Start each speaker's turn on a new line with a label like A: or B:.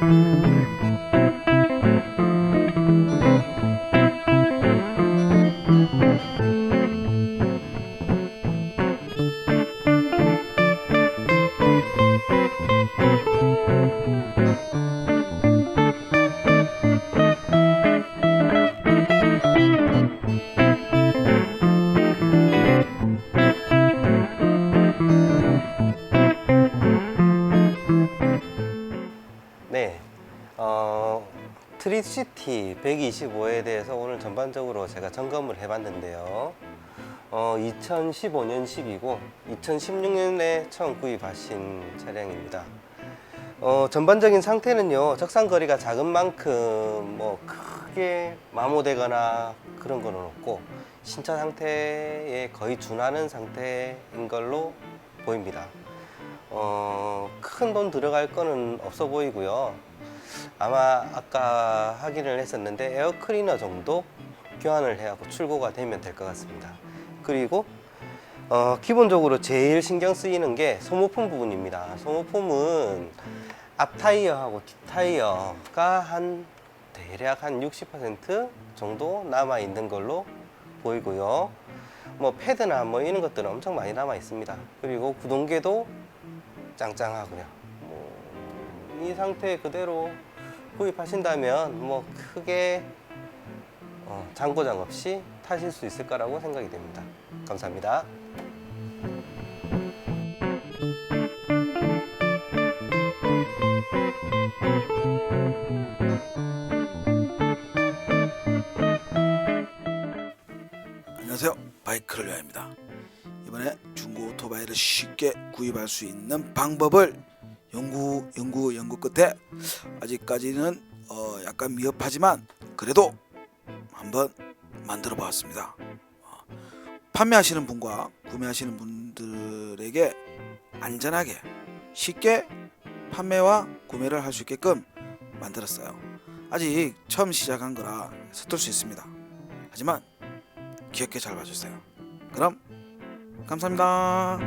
A: thank you K 125에 대해서 오늘 전반적으로 제가 점검을 해봤는데요. 어, 2015년식이고 2016년에 처음 구입하신 차량입니다. 어, 전반적인 상태는요, 적상 거리가 작은 만큼 뭐 크게 마모되거나 그런 거는 없고 신차 상태에 거의 준하는 상태인 걸로 보입니다. 어, 큰 돈 들어갈 거는 없어 보이고요. 아마 아까 확인을 했었는데 에어 클리너 정도 교환을 해갖고 출고가 되면 될 것 같습니다. 그리고 어, 기본적으로 제일 신경 쓰이는 게 소모품 부분입니다. 소모품은 앞 타이어하고 뒷 타이어가 한 대략 한 60% 정도 남아 있는 걸로 보이고요. 뭐 패드나 뭐 이런 것들은 엄청 많이 남아 있습니다. 그리고 구동계도 짱짱하고요. 뭐, 이 상태 그대로 구입하신다면 뭐 크게 어, 장고장 없이 타실 수 있을 거라고 생각이 됩니다. 감사합니다.
B: 안녕하세요 바이크를 위하여입니다 이번에 중고 오토바이를 쉽게 구입할 수 있는 방법을 연구 연구 연구 끝에 아직까지는 어, 약간 미흡하지만 그래도 한번 만들어 보았습니다 어, 판매하시는 분과 구매하시는 분들에게 안전하게 쉽게 판매와 구매를 할 수 있게끔 만들었어요 아직 처음 시작한 거라 서툴 수 있습니다 하지만 귀엽게 잘 봐주세요. 그럼 감사합니다.